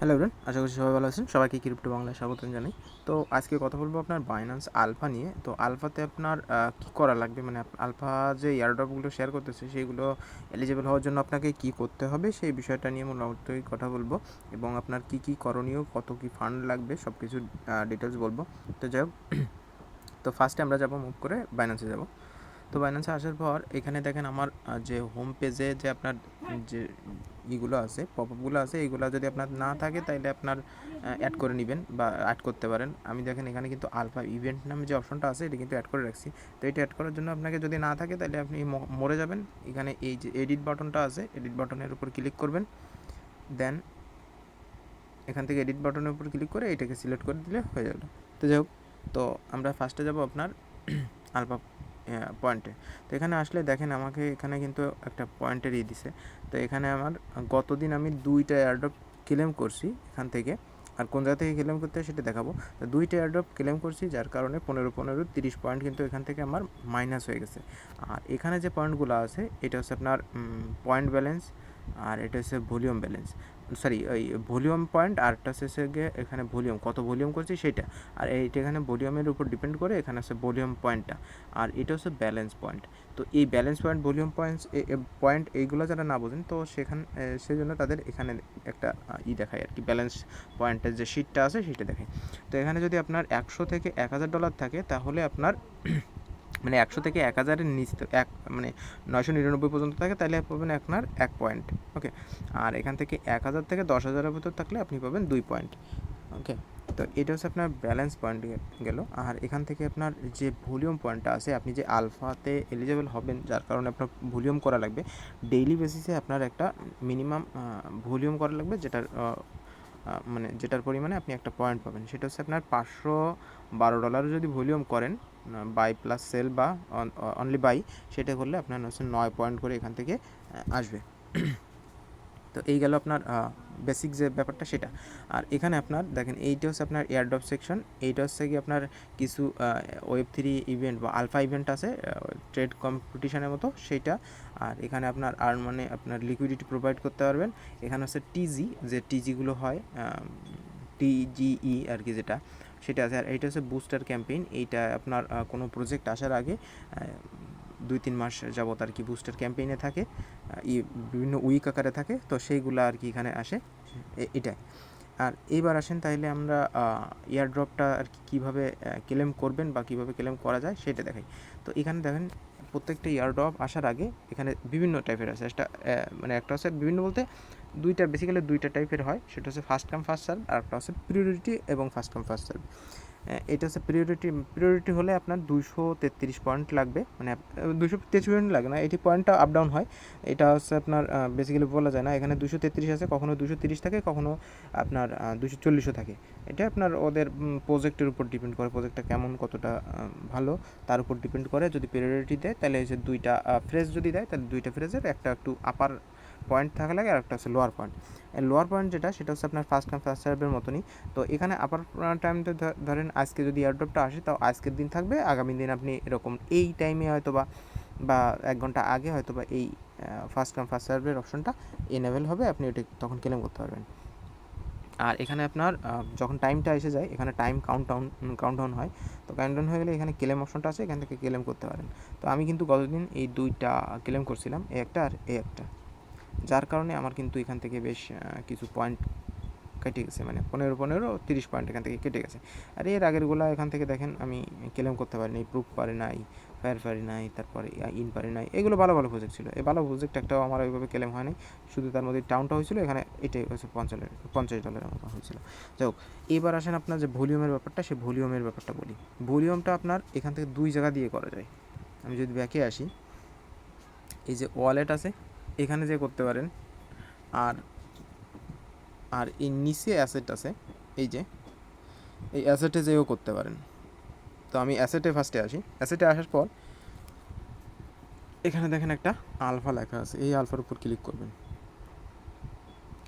Hello everyone আশা করছি সবাই ভালো আছেন। সবাইকে ক্রিপ্টো বাংলায় স্বাগত জানাই। তো আজকে কথা বলব আপনার বাইন্যান্স আলফা নিয়ে। তো আলফাতে আপনার কী করা লাগবে? মানে আলফা যে এয়ারড্রপগুলো শেয়ার করতেছে সেইগুলো এলিজিবল হওয়ার জন্য আপনাকে কি করতে হবে? সেই বিষয়টা নিয়ে মোটামুটি কথা বলব। এবং আপনার কি কি করণীয়, কত কি ফান্ড লাগবে সব কিছু ডিটেলস বলব। তো যাই হোক, তো ফার্স্টে আমরা যাব মুভ করে বাইন্যান্সে যাব। তো বাইন্যান্সে আসার পর, এখানে দেখেন আমার যে হোম পেজে যে আপনার, যে ইগুলো আছে পপ আপগুলো আছে এইগুলো যদি আপনার না থাকে তাহলে আপনার অ্যাড করে নেবেন বা অ্যাড করতে পারেন। আমি দেখেন এখানে কিন্তু আলফা ইভেন্ট নামে যে অপশনটা আছে, এটা কিন্তু অ্যাড করে রাখছি। তো এটা অ্যাড করার জন্য আপনাকে যদি না থাকে তাহলে আপনি মরে যাবেন। এখানে এই যে এডিট বাটনটা আছে এডিট বাটনের উপর ক্লিক করবেন। দেন এখান থেকে এডিট বাটনের উপর ক্লিক করে এটাকে সিলেক্ট করে দিলে হয়ে যাবে তো যাই হোক, তো আমরা ফার্স্টে যাব আপনার আলফা পয়েন্টে তো এখানে আসলে দেখেন, আমাকে এখানে কিন্তু একটা পয়েন্টের ই দিছে। তো এখানে আমার গতদিন আমি দুইটা এয়ারড্রপ ক্লেম করছি এখান থেকে। আর কোন জায়গা থেকে ক্লেম করতে হয় সেটা দেখাবো। তো দুইটা এয়ারড্রপ ক্লেম করছি, যার কারণে পনেরো পনেরো তিরিশ পয়েন্ট কিন্তু এখান থেকে আমার মাইনাস হয়ে গেছে। আর এখানে যে পয়েন্টগুলো আছে, এটা হচ্ছে আপনার পয়েন্ট ব্যালেন্স আর এটা হচ্ছে ভলিউম ব্যালেন্স সরি ওই ভলিউম পয়েন্ট আর একটা হচ্ছে গিয়ে এখানে ভলিউম, কত ভলিউম করছি সেটা আর এইটা এখানে ভলিউমের উপর ডিপেন্ড করে এখানে আছে ভলিউম পয়েন্টটা। আর এটা হচ্ছে ব্যালেন্স পয়েন্ট। তো এই balance point, volume points point এইগুলো যারা না বোঝেন, তো সেখান সেজন্য তাদের এখানে একটা ই দেখায় আর কি, ব্যালেন্স পয়েন্টের যে শিটটা আছে সেটা দেখায়। তো এখানে যদি আপনার একশো থেকে এক হাজার ডলার থাকে, তাহলে আপনার মানে একশো থেকে এক হাজারের নিচ এক মানে নয়শো নিরানব্বই পর্যন্ত থাকে, তাহলে পাবেন আপনার এক পয়েন্ট ওকে আর এখান থেকে এক হাজার থেকে দশ হাজারের ভিতর থাকলে আপনি পাবেন দুই পয়েন্ট ওকে তো এটা হচ্ছে আপনার ব্যালেন্স পয়েন্ট গেল। আর এখান থেকে আপনার যে ভলিউম পয়েন্টটা আছে, আপনি যে আলফাতে এলিজেবল হবেন, যার কারণে আপনার ভলিউম করা লাগবে ডেইলি বেসিসে আপনার একটা মিনিমাম ভলিউম করা লাগবে, যেটার মানে যেটার পরিমাণে আপনি একটা পয়েন্ট পাবেন, সেটা হচ্ছে আপনার পাঁচশো বারো ডলারও যদি ভলিউম করেন বাই প্লাস সেল বা অনলি বাই সেটা করলে আপনার হচ্ছে নয় পয়েন্ট করে এখান থেকে আসবে। তো এই গেল আপনার বেসিক যে ব্যাপারটা সেটা। আর এখানে আপনার, দেখেন এইটা হচ্ছে আপনার এয়ারড্রপ সেকশন এইটা হচ্ছে কি আপনার কিছু ওয়েব থ্রি ইভেন্ট বা আলফা ইভেন্ট আছে ট্রেড কম্পিটিশনের মতো সেইটা। আর এখানে আপনার আর মানে আপনার লিকুইডিটি প্রোভাইড করতে পারবেন। এখানে হচ্ছে টিজি যে টিজিগুলো হয় টিজিই আর কি যেটা, সেটা আছে। আর এইটা হচ্ছে বুস্টার ক্যাম্পেইন এইটা আপনার কোনো প্রজেক্ট আসার আগে দুই তিন মাস যাবত আর কি বুস্টার ক্যাম্পেইনে থাকে। বিভিন্ন উইক আকারে থাকে। তো সেইগুলো আর কি এখানে আসে। এটাই। আর এইবার আসেন তাহলে আমরা এয়ার ড্রপটা আর কি কীভাবে ক্লেম করবেন বা কীভাবে ক্লেম করা যায় সেটা দেখাই। তো এখানে দেখেন প্রত্যেকটা এয়ার ড্রপ আসার আগে এখানে বিভিন্ন টাইপের আছে। একটা মানে একটা হচ্ছে বিভিন্ন বলতে দুইটা বেসিক্যালি দুইটা টাইপের হয়। সেটা হচ্ছে ফার্স্ট কাম ফার্স্ট সার্ভ আর একটা হচ্ছে প্রিওরিটি এবং ফার্স্ট কাম ফার্স্ট সার্ভ এটা হচ্ছে প্রিওরিটি প্রিওরিটি হলে আপনার দুশো তেত্রিশ পয়েন্ট লাগবে। মানে দুশো তেত্রিশ পয়েন্ট লাগে না, এটি পয়েন্টটা আপ ডাউন হয়। এটা হচ্ছে আপনার বেসিক্যালি বলা যায় না, এখানে দুশো তেত্রিশ আছে, কখনো দুশো তিরিশ থাকে, কখনো আপনার দুশো চল্লিশও থাকে। এটা আপনার ওদের প্রজেক্টের উপর ডিপেন্ড করে প্রজেক্টটা কেমন, কতটা ভালো, তার উপর ডিপেন্ড করে। যদি প্রিওরিটি দেয়, তাহলে যে দুইটা ফ্রেজ যদি দেয়, তাহলে দুইটা ফ্রেজের একটা একটু আপার পয়েন্ট থাকা লাগে আর একটা হচ্ছে লোয়ার পয়েন্ট লোয়ার পয়েন্ট যেটা, সেটা হচ্ছে আপনার ফার্স্ট কাম ফার্স্ট সার্ভের মতনই। তো এখানে আপার টাইমটা ধরেন আজকে যদি এয়ারড্রপটা আসে, তাও আজকের দিন থাকবে, আগামী দিন আপনি এরকম এই টাইমে হয়তো বা বা এক ঘণ্টা আগে হয়তো বা এই ফার্স্ট কাম ফার্স্ট সার্ভের অপশনটা এনেবেল হবে, আপনি ওটা তখন ক্লেম করতে পারবেন। আর এখানে আপনার যখন টাইমটা এসে যায়, এখানে time count down count down হয়। তো কাউন্ট ডাউন হয়ে গেলে এখানে ক্লেম অপশনটা আছে, এখান থেকে ক্লেম করতে পারেন। তো আমি কিন্তু গতদিন এই দুইটা ক্লেম করছিলাম, এই একটা আর এই একটা। যার কারণে আমার কিন্তু এখান থেকে বেশ কিছু পয়েন্ট কেটে গেছে। মানে পনেরো পনেরো, তিরিশ পয়েন্ট এখান থেকে কেটে গেছে। আর এর আগেরগুলো এখান থেকে দেখেন, আমি ক্লেম করতে পারি পারিনি। প্রুফ পারি নাই ফায়ার পারি নাই, তারপরে ইন পারি নাই। এগুলো ভালো ভালো প্রজেক্ট ছিল। এই ভালো প্রজেক্ট একটাও আমার ওইভাবে ক্লেম হয় নাই শুধু তার মধ্যে টাউনটা হয়েছিল, এখানে এটাই হচ্ছে পঞ্চাশ পঞ্চাশ ডলারের মতো হয়েছিল। যাই হোক, এবার আসেন আপনার যে ভলিউমের ব্যাপারটা, সেই ভলিউমের ব্যাপারটা বলি। ভলিউমটা আপনার এখান থেকে দুই জায়গা দিয়ে করা যায়। আমি যদি ব্যাকে আসি, এই যে ওয়ালেট আছে এখানে যে করতে পারেন, আর আর এই নিচে অ্যাসেট আছে, এই যে, এই অ্যাসেটে যেও করতে পারেন। তো আমি অ্যাসেটে ফার্স্টে আসি। অ্যাসেটে আসার পর, এখানে দেখেন একটা আলফা লেখা আছে, এই আলফার উপর ক্লিক করবেন।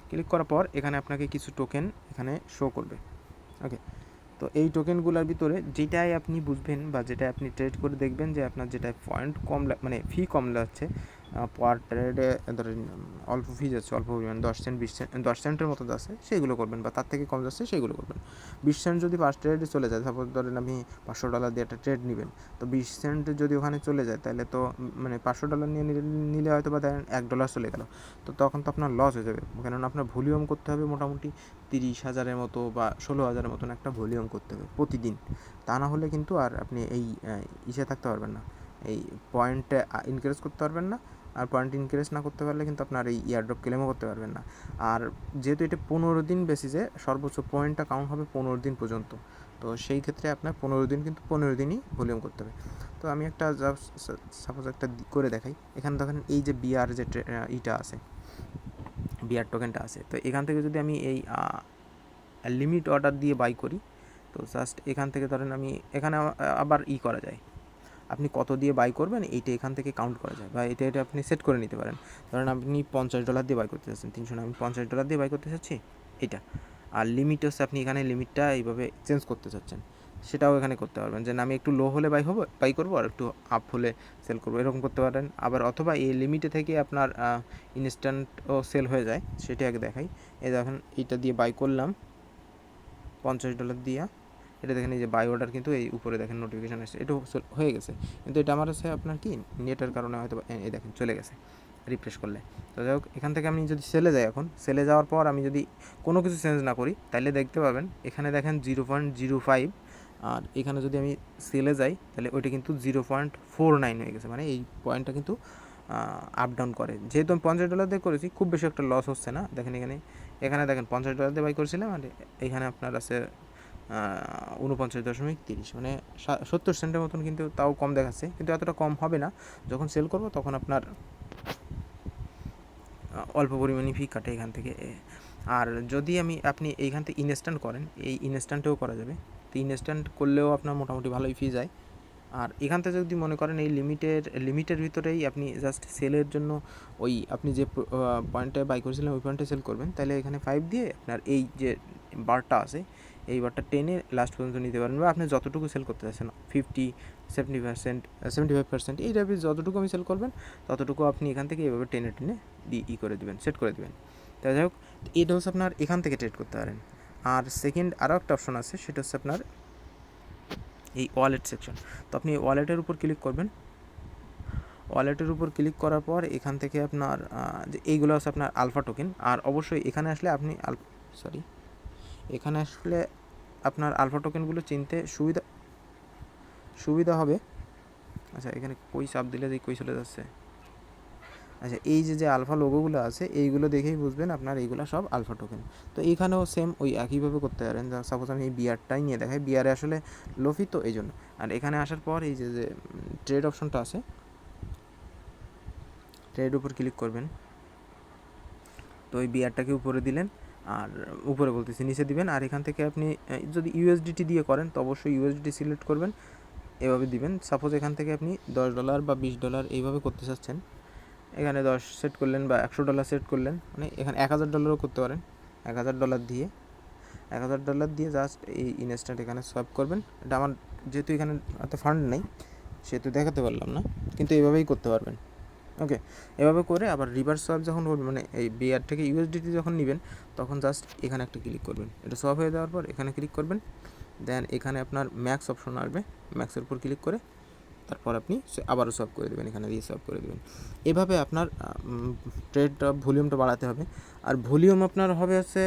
ক্লিক করার পর এখানে আপনাকে কিছু টোকেন এখানে শো করবে। ওকে তো এই টোকেনগুলোর ভিতরে যেটাই আপনি বুঝবেন বা যেটা আপনি ট্রেড করে দেখবেন যে আপনার যেটা পয়েন্ট কম মানে ফি কম লাগছে পার ট্রেডে ধরেন অল্প ফি যাচ্ছে অল্প পরিমাণ, দশ সেন্ট বিশ সেন্ট দশ সেন্টের মতো যাচ্ছে সেইগুলো করবেন বা তার থেকে কম যাচ্ছে সেইগুলো করবেন। বিশ সেন্ট যদি পার ট্রেডে চলে যায় সাপোজ ধরেন আপনি পাঁচশো ডলার দিয়ে একটা ট্রেড নেবেন, তো বিশ সেন্ট যদি ওখানে চলে যায়, তাহলে তো মানে পাঁচশো ডলার নিয়ে নিলে হয়তো বা ধরেন এক ডলার চলে গেল, তো তখন তো আপনার লস হয়ে যাবে, কেননা আপনার ভলিউম করতে হবে মোটামুটি তিরিশ হাজারের মতো বা ষোলো হাজারের মতন একটা ভলিউম করতে হবে প্রতিদিন, তা না হলে কিন্তু আর আপনি এই ইসে থাকতে পারবেন না, এই পয়েন্টে ইনক্রিজ করতে পারবেন না আর পয়েন্ট ইনক্রিজ না করতে পারলে কিন্তু আপনার এই ইয়ারড্রপ ক্লেমও করতে পারবেন না। আর যেহেতু এটা পনেরো দিন বেসিসে সর্বোচ্চ পয়েন্টটা কাউন্ট হবে পনেরো দিন পর্যন্ত। তো সেই ক্ষেত্রে আপনার পনেরো দিন কিন্তু পনেরো দিনই ভলিউম করতে হবে। তো আমি একটা সাপোজ একটা করে দেখাই। এখানে দেখেন এই যে বিআর যে ইটা আছে বিআর টোকেনটা আছে। তো এখান থেকে যদি আমি এই লিমিট অর্ডার দিয়ে বাই করি, তো জাস্ট এখান থেকে ধরেন আমি, এখানে আবার ই করা যায়। আপনি কত দিয়ে বাই করবেন, এইটা এখান থেকে কাউন্ট করা যায়। বা এটা এটা আপনি সেট করে নিতে পারেন। ধরেন আপনি পঞ্চাশ ডলার দিয়ে বাই করতে চাচ্ছেন তিনশো না, আমি পঞ্চাশ ডলার দিয়ে বাই করতে চাচ্ছি, এটা। আর লিমিট হচ্ছে আপনি এখানে লিমিটটা এইভাবে চেঞ্জ করতে চাচ্ছেন। সেটাও এখানে করতে পারবেন। যে আমি একটু লো হলে বাই হব বাই করব, আর একটু আপ হলে সেল করব, এরকম করতে পারেন। আবার অথবা এই লিমিটে থেকে আপনার ইনস্ট্যান্টও সেল হয়ে যায়, সেটা আগে দেখাই। এই দেখেন, এইটা দিয়ে বাই করলাম। পঞ্চাশ ডলার দিয়ে এটা দেখেন এই যে বাই অর্ডার কিন্তু এই উপরে দেখেন নোটিফিকেশান আসছে। এটা হয়ে গেছে। কিন্তু এটা আমার হচ্ছে আপনার কি? নেটের কারণে হয়তো এই দেখেন চলে গেছে। রিফ্রেশ করলে। তো যাই হোক, এখান থেকে আমি যদি সেলে যাই এখন সেলে যাওয়ার পর আমি যদি কোনো কিছু চেঞ্জ না করি তাহলে দেখতে পাবেন এখানে দেখেন জিরো পয়েন্ট জিরো ফাইভ আর এখানে যদি আমি সেলে যাই তাহলে ওইটা কিন্তু জিরো পয়েন্ট ফোর নাইন হয়ে গেছে। মানে এই পয়েন্টটা কিন্তু আপ ডাউন করে। যেহেতু আমি পঞ্চাশ ডলার দিয়ে করেছি, খুব বেশি একটা লস হচ্ছে না। দেখেন এখানে এখানে দেখেন পঞ্চাশ ডলার দিয়ে বাই করেছিলাম, আর এখানে আপনার আছে উনপঞ্চাশ দশমিক তিরিশ মানে সত্তর সেন্টের মতন কিন্তু তাও কম দেখাচ্ছে, কিন্তু এতটা কম হবে না। যখন সেল করব তখন আপনার অল্প পরিমাণে ফি কাটে এখান থেকে। আর যদি আমি, আপনি এইখান থেকে ইনস্ট্যান্ট করেন, এই ইনস্ট্যান্টেও করা যাবে। তো ইনস্ট্যান্ট করলেও আপনার মোটামুটি ভালোই ফি যায়। আর এখান থেকে যদি মনে করেন এই লিমিটের লিমিটের ভিতরেই আপনি জাস্ট সেলের জন্য ওই আপনি যে পয়েন্টে বাই করেছিলেন, ওই পয়েন্টে সেল করবেন, তাহলে এখানে ফাইভ দিয়ে আপনার এই যে বারটা আছে এই বারটা টেনে লাস্ট পর্যন্ত নিতে পারেন বা আপনি যতটুকু সেল করতে চাচ্ছেন fifty seventy percent seventy five percent এই টাইপের যতটুকু আমি সেল করবেন, ততটুকু আপনি এখান থেকে এভাবে টেনে টেনে ই করে দেবেন সেট করে দেবেন। তাই যাই হোক এটা হচ্ছে আপনার এখান থেকে ট্রেড করতে পারেন। আর সেকেন্ড আরও একটা অপশন আছে, সেটা হচ্ছে আপনার এই ওয়ালেট সেকশন তো আপনি ওয়ালেটের উপর ক্লিক করবেন। ওয়ালেটের উপর ক্লিক করার পর এখান থেকে আপনার যে এইগুলো হচ্ছে আপনার আলফা টোকেন আর অবশ্যই এখানে আসলে আপনি আল সরি এখানে আসলে আপনার আলফা টোকেনগুলো চিনতে সুবিধা সুবিধা হবে। আচ্ছা এখানে কই চাপ দিলে যে কই চলে যাচ্ছে? আচ্ছা এই যে যে আলফা লোগোগুলো আছে, এইগুলো দেখেই বুঝবেন আপনার এইগুলো সব আলফা টোকেন তো এইখানেও সেম ওই একইভাবে করতে পারেন। সাপোজ আমি এই বিয়ারটাই নিয়ে দেখাই বিয়ারে আসলে লোফি তো এই জন্য। আর এখানে আসার পর এই যে যে ট্রেড অপশনটা আছে ট্রেড উপর ক্লিক করবেন। তো ওই বিয়ারটাকে উপরে দিলেন। আর উপরে বলতেছি, নিচে দিবেন। আর এখান থেকে আপনি যদি ইউএসডিটি দিয়ে করেন, তো অবশ্যই ইউএসডিটি সিলেক্ট করবেন। এভাবে দিবেন। সাপোজ এখান থেকে আপনি দশ ডলার বা বিশ ডলার এইভাবে করতে চাচ্ছেন। এখানে দশ সেট করলেন বা একশো ডলার সেট করলেন। মানে এখানে এক হাজার ডলারও করতে পারেন। এক হাজার ডলার দিয়ে। এক হাজার ডলার দিয়ে জাস্ট এই ইনস্ট্যান্ট এখানে সোয়াপ করবেন। এটা আমার, যেহেতু এখানে এত ফান্ড নেই, সেহেতু দেখাতে পারলাম না। কিন্তু এইভাবেই করতে পারবেন। ওকে এভাবে করে আবার রিভার্স সোয়াপ যখন করবেন মানে এই বিআর থেকে ইউএসডিটি যখন নেবেন, তখন জাস্ট এখানে একটা ক্লিক করবেন। এটা সোয়াপ হয়ে যাওয়ার পর এখানে ক্লিক করবেন দেন এখানে আপনার ম্যাক্স অপশন আসবে। ম্যাক্সের উপর ক্লিক করে তারপর আপনি আবারও সলভ করে দেবেন, এখানে দিয়ে সলভ করে দেবেন। এভাবে আপনার ট্রেডটা ভলিউমটা বাড়াতে হবে। আর ভলিউম আপনার হবে হচ্ছে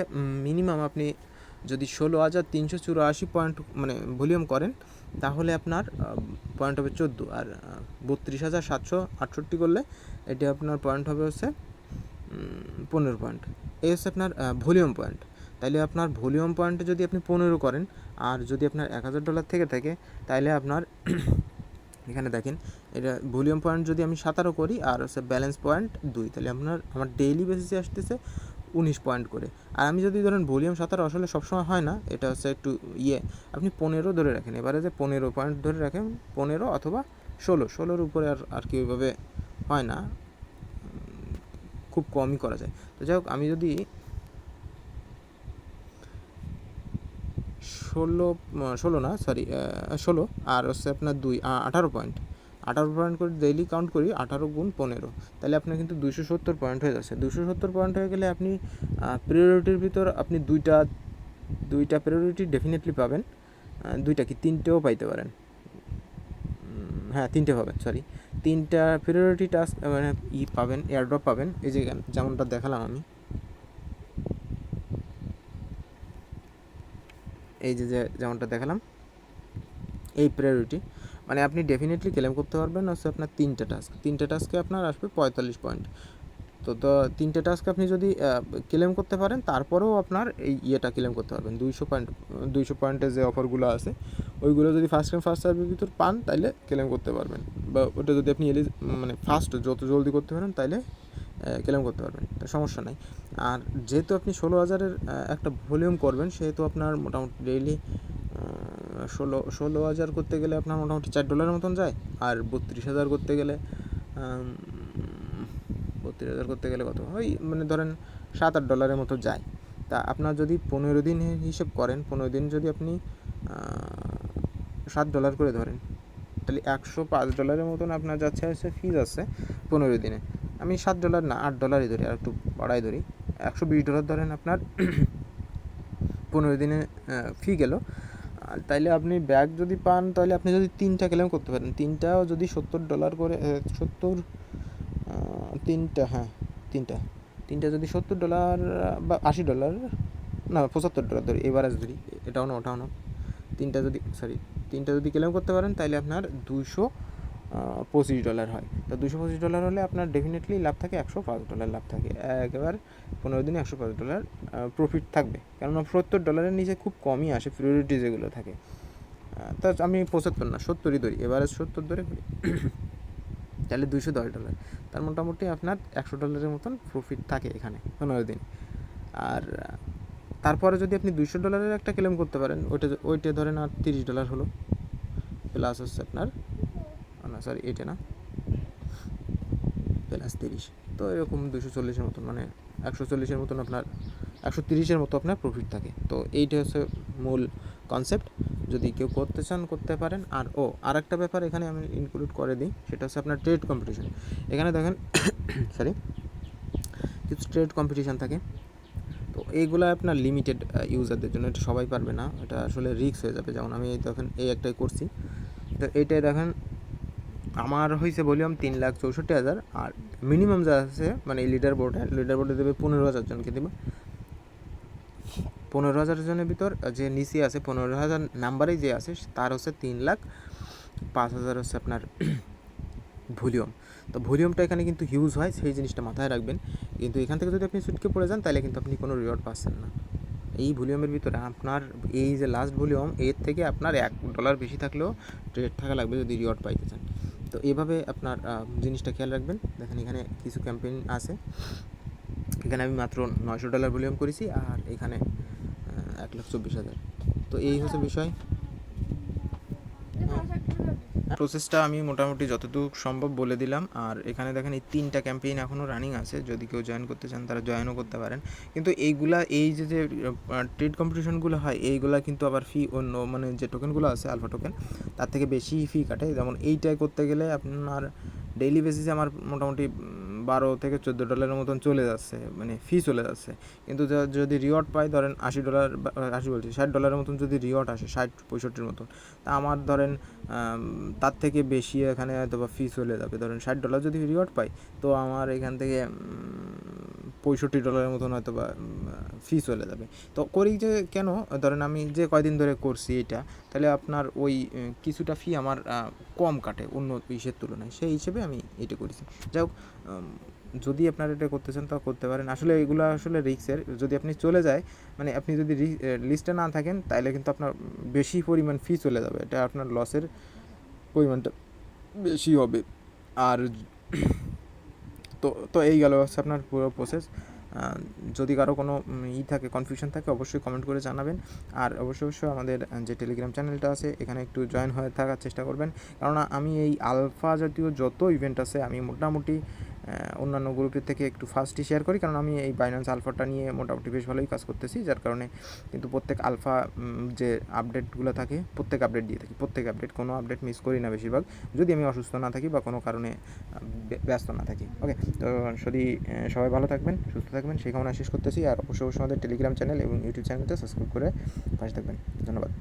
মিনিমাম আপনি যদি ষোলো হাজার তিনশো চুরাশি পয়েন্ট মানে ভলিউম করেন তাহলে আপনার পয়েন্ট হবে চোদ্দ। আর বত্রিশ হাজার সাতশো আটষট্টি করলে এটি আপনার পয়েন্ট হবে হচ্ছে পনেরো পয়েন্ট এই হচ্ছে আপনার ভলিউম পয়েন্ট তাইলে আপনার ভলিউম পয়েন্টে যদি আপনি পনেরো করেন, আর যদি আপনার এক হাজার ডলার থেকে থাকে তাহলে আপনার, এখানে দেখেন, এটা ভলিউম পয়েন্ট যদি আমি সাতারো করি, আর হচ্ছে ব্যালেন্স পয়েন্ট দুই তাহলে আপনার, আমার ডেইলি বেসিসে আসতেছে উনিশ পয়েন্ট করে। আর আমি যদি ধরেন ভলিউম সাঁতার আসলে সবসময় হয় না, এটা হচ্ছে একটু ইয়ে আপনি পনেরো ধরে রাখেন। এবারে যে পনেরো পয়েন্ট ধরে রাখেন, পনেরো অথবা ষোলো, ষোলোর উপরে আর আর কি ওইভাবে হয় না। খুব কমই করা যায়। তো যাই হোক, আমি যদি ষোলো ষোলো না, সরি ষোলো, আর হচ্ছে আপনার দুই আঠারো পয়েন্ট। আঠারো পয়েন্ট করে ডেইলি কাউন্ট করি, আঠারো গুণ পনেরো। তাহলে আপনার কিন্তু দুশো সত্তর পয়েন্ট হয়ে যাচ্ছে। দুশো সত্তর পয়েন্ট হয়ে গেলে আপনি প্রিয়োরিটির ভিতর আপনি দুইটা দুইটা প্রিয়োরিটি ডেফিনেটলি পাবেন। দুইটা কি? তিনটেও পাইতে পারেন। হ্যাঁ তিনটে পাবেন সরি তিনটা প্রিয়োরিটি টাস্ক মানে ই পাবেন এয়ারড্রপ পাবেন। এই যে যেমনটা দেখালাম আমি। এই যে- যেমনটা দেখালাম। এই প্রায়োরিটি মানে আপনি ডেফিনেটলি ক্লেম করতে পারবেন হচ্ছে আপনার তিনটে টাস্ক তিনটে টাস্কে আপনার আসবে পঁয়তাল্লিশ পয়েন্ট তো তো তিনটে টাস্ক আপনি যদি ক্লেম করতে পারেন, তারপরেও আপনার এই ইয়েটা ক্লেম করতে পারবেন। দুইশো পয়েন্ট দুইশো পয়েন্টের যে অফারগুলো আছে, ওইগুলো যদি ফার্স্ট টাইম ফার্স্ট সার্ভিস ভিতর পান তাহলে ক্লেম করতে পারবেন। বা ওটা যদি আপনি এলি মানে ফার্স্ট যত জলদি করতে পারেন, তাইলে ক্লেম করতে পারবেন, তো সমস্যা নাই। আর যেহেতু আপনি ষোলো হাজারের একটা ভলিউম করবেন, সেহেতু আপনার মোটামুটি ডেইলি ষোলো ষোলো হাজার করতে গেলে আপনার মোটামুটি চার ডলারের মতন যায়, আর বত্রিশ হাজার করতে গেলে বত্রিশ হাজার করতে গেলে কত? ওই মানে ধরেন সাত, আট ডলারের মতো যায়। তা আপনার যদি পনেরো দিন হিসেব করেন, পনেরো দিন যদি আপনি সাত ডলার করে ধরেন, তাহলে একশো পাঁচ ডলারের মতন আপনার যাচ্ছে হচ্ছে ফিজ আছে পনেরো দিনে। আমি সাত ডলার না, আট ডলারই ধরি, আর একটু বাড়াই ধরি। একশো বিশ ডলার ধরেন আপনার, পনেরো দিনে ফি গেল। তাইলে আপনি ব্যাগ যদি পান তাহলে আপনি যদি তিনটা ক্লেম করতে পারেন। তিনটাও যদি সত্তর ডলার করে সত্তর তিনটা হ্যাঁ তিনটা। তিনটা যদি সত্তর ডলার, বা আশি ডলার, না, পঁচাত্তর ডলার ধরি এভারেজ ধরি, এটাও না, ওটাও না। তিনটা যদি সরি তিনটা যদি ক্লেম করতে পারেন তাহলে আপনার দুশো পঁচিশ ডলার হয়। তো দুশো পঁচিশ ডলার হলে আপনার ডেফিনেটলি লাভ থাকে, একশো পাঁচ ডলার লাভ থাকে। একেবারে পনেরো দিনে একশো পাঁচ ডলার প্রফিট থাকবে। কেননা সত্তর ডলারের নিচে খুব কমই আসে প্রিয়োরিটি যেগুলো থাকে। তা আমি পঁচাত্তর না, সত্তরই ধরি। এবারে সত্তর ধরে করি। তাহলে দুশো দশ ডলার। তার মোটামুটি আপনার একশো ডলারের মতন প্রফিট থাকে এখানে, পনেরো দিন। আর, তারপরে যদি আপনি দুশো ডলারের একটা ক্লেম করতে পারেন, ওইটা ওইটা ধরেন আর তিরিশ ডলার হলো। প্লাস হচ্ছে আপনার সরি এটা না? প্লাস তিরিশ। তো এরকম দুশো চল্লিশের মতন মানে একশো চল্লিশের মতন আপনার, একশো তিরিশের মতো আপনার প্রফিট থাকে। তো এইটা হচ্ছে মূল কনসেপ্ট যদি কেউ করতে চান, করতে পারেন। আর ও আর একটা ব্যাপার এখানে আমি ইনক্লুড করে দিই, সেটা হচ্ছে আপনার ট্রেড কম্পিটিশন এখানে দেখেন সরি কিছু ট্রেড কম্পিটিশান থাকে। তো এইগুলো আপনার লিমিটেড ইউজারদের জন্য, এটা সবাই পারবে না। এটা আসলে রিস্ক হয়ে যাবে। যেমন আমি দেখেন, এই একটাই করছি। তো এইটাই দেখেন আমার হয়েছে ভলিউম তিন লাখ চৌষট্টি হাজার, আর মিনিমাম যা আছে মানে লিডার বোর্ডে লিডার বোর্ডে দেবে পনেরো হাজার জনকে দেবে। পনেরো হাজার জনের ভিতর যে নিচে আছে, পনেরো হাজার নাম্বারেই যে আছে, তার হচ্ছে তিন লাখ পাঁচ হাজার হচ্ছে আপনার ভলিউম। তো ভলিউমটা এখানে কিন্তু হিউজ হয়, সেই জিনিসটা মাথায় রাখবেন। কিন্তু এখান থেকে যদি আপনি সুটকে পড়ে যান, তাহলে কিন্তু আপনি কোনো রিওয়ার্ড পাচ্ছেন না। এই ভলিউমের ভিতরে আপনার, এই যে লাস্ট ভলিউম, এর থেকে আপনার এক ডলার বেশি থাকলেও ট্রেড থাকা লাগবে যদি রিওয়ার্ড পাইতে চান। তো এভাবে আপনার জিনিসটা খেয়াল রাখবেন। দেখেন এখানে কিছু ক্যাম্পেইন আছে। এখানে আমি মাত্র নয়শো ডলার ভলিউম করেছি আর এখানে এক লাখ চব্বিশ হাজার। তো এই হচ্ছে বিষয়। প্রসেসটা আমি মোটামুটি যতটুকু সম্ভব বলে দিলাম। আর এখানে দেখেন এই তিনটা ক্যাম্পেইন এখনও রানিং আছে। যদি কেউ জয়েন করতে চান, তারা জয়েনও করতে পারেন। কিন্তু এইগুলা, এই যে যে ট্রেড কম্পিটিশনগুলো হয়, এইগুলা কিন্তু আবার ফি অন্য মানে যে টোকেনগুলো আছে আলফা টোকেন তার থেকে বেশি ফি কাটে। যেমন এইটাই করতে গেলে আপনার ডেইলি বেসিসে আমার মোটামুটি বারো থেকে চোদ্দ ডলারের মতন চলে যাচ্ছে মানে ফি চলে যাচ্ছে। কিন্তু যদি রিওয়ার্ড পাই, ধরেন আশি ডলার আশি বলছি, ষাট ডলারের মতন যদি রিওয়ার্ড আসে, ষাট পঁয়ষট্টির মতন, তা আমার ধরেন তার থেকে বেশি এখানে হয়তো বা ফি চলে যাবে। ধরেন ষাট ডলার যদি রিওয়ার্ড পাই, তো আমার এখান থেকে পঁয়ষট্টি ডলারের মতন হয়তো বা ফি চলে যাবে। তো করি যে কেন? ধরেন আমি যে কয়দিন ধরে করছি এটা, তাহলে আপনার ওই কিছুটা ফি আমার কম কাটে অন্য ইসের তুলনায়। সেই হিসেবে আমি এটা করেছি। যাই হোক যদি আপনারা এটা করতে চান তা করতে পারেন। আসলে এগুলো আসলে রিক্সের যদি আপনি চলে যায় মানে আপনি যদি লিস্টে না থাকেন তাহলে কিন্তু আপনার বেশি পরিমাণ ফি চলে যাবে। এটা আপনার লসের পরিমাণটা বেশি হবে। আর তো তো এই গেল হচ্ছে আপনার পুরো প্রসেস যদি কারও কোনো ই থাকে কনফিউশন থাকে, অবশ্যই কমেন্ট করে জানাবেন। আর অবশ্যই অবশ্যই আমাদের যে টেলিগ্রাম চ্যানেলটা আছে, এখানে একটু জয়েন হয়ে থাকার চেষ্টা করবেন। কেননা আমি এই আলফা জাতীয় যত ইভেন্ট আছে, আমি মোটামুটি অন্যান্য গ্রুপের থেকে একটু ফাস্টই শেয়ার করি। কারণ আমি এই বাইন্যান্স আলফাটা নিয়ে মোটামুটি বেশ ভালোই কাজ করতেছি, যার কারণে কিন্তু প্রত্যেক আলফা যে আপডেটগুলো থাকে, প্রত্যেক আপডেট দিয়ে থাকি। প্রত্যেক আপডেট কোনো আপডেট মিস করি না বেশিরভাগ। যদি আমি অসুস্থ না থাকি বা কোনো কারণে ব্য- ব্যস্ত না থাকি। ওকে তো যদি সবাই ভালো থাকবেন, সুস্থ থাকবেন, সেই কামনা শেষ করতেছি। আর অবশ্যই অবশ্যই আমাদের টেলিগ্রাম চ্যানেল এবং ইউটিউব চ্যানেলটা সাবস্ক্রাইব করে পাশে থাকবেন। ধন্যবাদ।